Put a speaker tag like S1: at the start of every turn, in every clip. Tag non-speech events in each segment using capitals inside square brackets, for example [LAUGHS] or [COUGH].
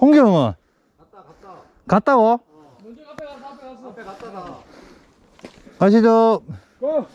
S1: 홍경은
S2: 갔다 갔다
S1: 갔다고?
S3: 먼저 앞에 가서 앞에 가서
S2: 앞에 갔다가
S1: 가시죠.
S3: 고!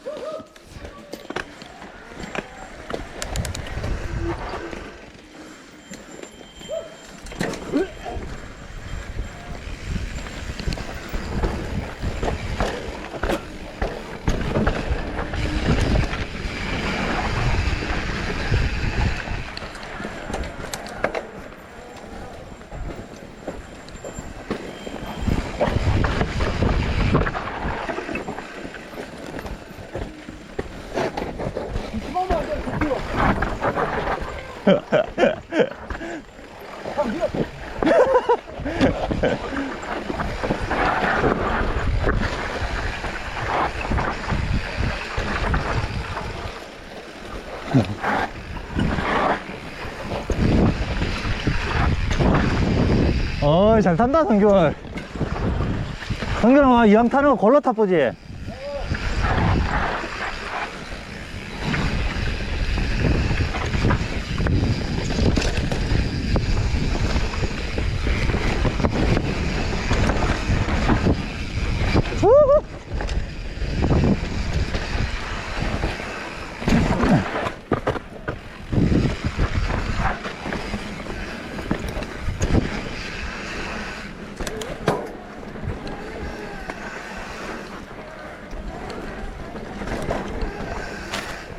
S1: 어이, 잘 탄다, 성균. 성균아, 와, 이왕 타는 거 골로 타보지.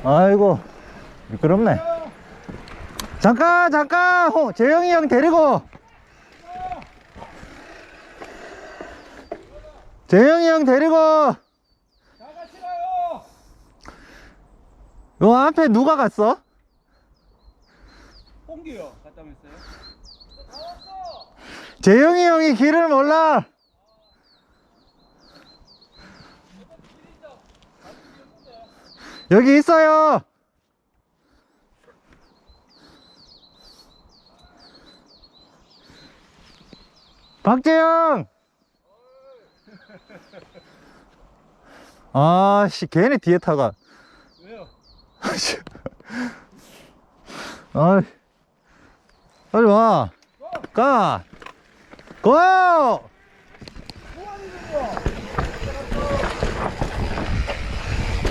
S1: 아이고 미끄럽네 잠깐 잠깐 호, 재영이 형 데리고 재영이 형 데리고!
S3: 요
S1: 앞에 누가 갔어?
S3: 홍기요. 갔다 오셨어요?
S1: 재영이 형이 길을 몰라 여기 있어요 박재영 아씨 걔네 뒤에 타가
S3: 왜요? [LAUGHS]
S1: 아이 빨리 와 가! 고!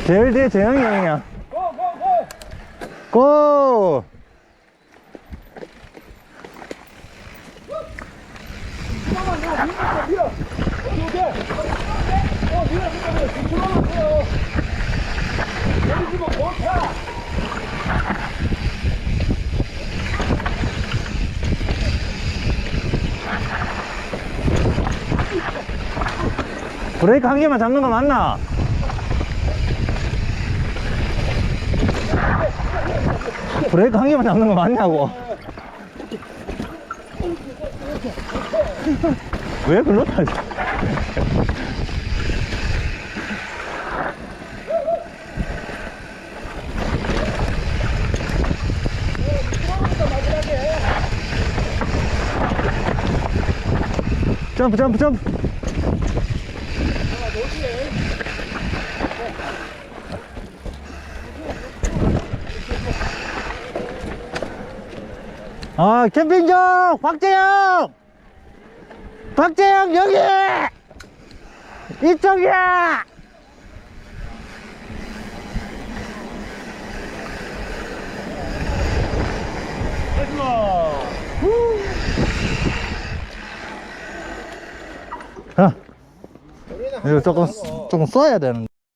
S1: 제일 뒤에 재영이 형이야
S3: 고!
S1: 브레이크 한 개만 잡는 거 맞나? 브레이크 한 개만 잡는 거 맞냐고 왜 타지? 점프 점프 점프 아 캠핑장 박재영! 박재영 여기! 이쪽이야! 야 이거 조금 조금 써야 되는